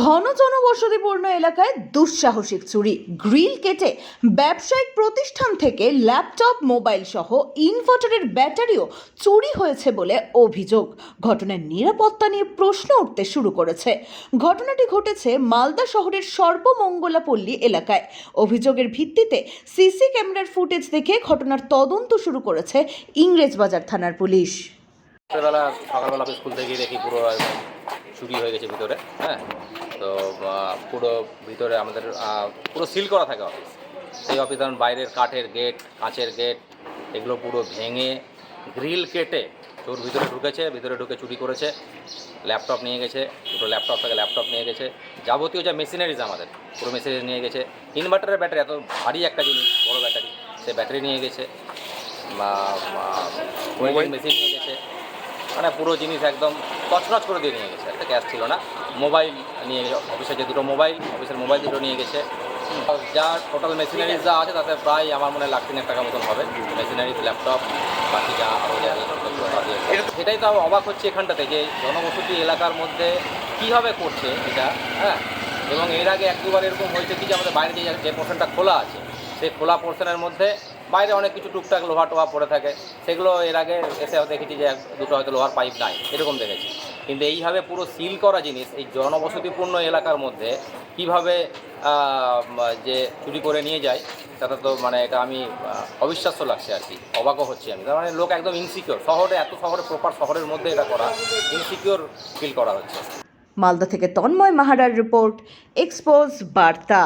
ঘন জনবসতিপূর্ণ এলাকায় দুঃসাহসিক চুরি, গ্রিল কেটে ব্যবসায়িক প্রতিষ্ঠান থেকে ল্যাপটপ, মোবাইল সহ ইনভার্টারের ব্যাটারিও চুরি হয়েছে বলে অভিযোগ। ঘটনার নিরাপত্তা নিয়ে প্রশ্ন উঠতে শুরু করেছে। ঘটনাটি ঘটেছে মালদা শহরের সর্বমঙ্গলাপল্লী এলাকায়। অভিযোগের ভিত্তিতে সিসি ক্যামেরার ফুটেজ দেখে ঘটনার তদন্ত শুরু করেছে ইংরেজবাজার থানার পুলিশ। চুরি হয়ে গেছে ভিতরে হ্যাঁ? তো পুরো ভিতরে আমাদের পুরো সিল করা থাকে অফিস সেই অফিস যেমন বাইরের কাঠের গেট কাঁচের গেট এগুলো পুরো ভেঙে গ্রিল কেটে চোর ভিতরে ঢুকেছে, ভিতরে ঢুকে চুরি করেছে ল্যাপটপ নিয়ে গেছে, দুটো ল্যাপটপ থেকে ল্যাপটপ নিয়ে গেছে। যাবতীয় যা মেশিনারিজ আমাদের, পুরো মেশিনারি নিয়ে গেছে। ইনভার্টারের ব্যাটারি এত ভারী একটা জিনিস, বড় ব্যাটারি সে ব্যাটারি নিয়ে গেছে। বা মেশিন নিয়ে গেছে। মানে পুরো জিনিস একদম তছনছ করে দিয়ে নিয়ে গেছে একটা ক্যাশ ছিল না। মোবাইল নিয়ে অফিসে যে দুটো মোবাইল অফিসের মোবাইল দুটো নিয়ে গেছে। যা টোটাল মেশিনারিজ যা আছে তাতে প্রায় আমার মনে হয় লাখ তিনেক টাকা মতন হবে। মেশিনারিজ ল্যাপটপ বাকি যা আরও যা। সেটাই তো অবাক হচ্ছে এখানটাতে যে জনবসতি এলাকার মধ্যে কীভাবে করছে এটা হ্যাঁ? এবং এর আগে এক দুবার এরকম হয়েছে কি যে আমাদের বাইরে যে যে পোর্শনটা খোলা আছে সেই খোলা পোর্শনের মধ্যে বাইরে অনেক কিছু টুকটাক লোহা টোহা পড়ে থাকে। সেগুলো এর আগে এসে দেখেছি যে দুটো হয়তো লোহার পাইপ নাই এরকম দেখেছি। কিন্তু এইভাবে পুরো সিল করা জিনিস এই জনবসতিপূর্ণ এলাকার মধ্যে কীভাবে যে চুরি করে নিয়ে যায় তাতে তো মানে এটা আমি অবিশ্বাস্য লাগছে আর কি। অবাকও হচ্ছি আমি। তার মানে লোক একদম ইনসিকিওর শহরে, এত শহরে প্রপার শহরের মধ্যে এটা করা ইনসিকিওর ফিল করা হচ্ছে। মালদা থেকে তন্ময় মাহারার রিপোর্ট এক্সপোজ বার্তা।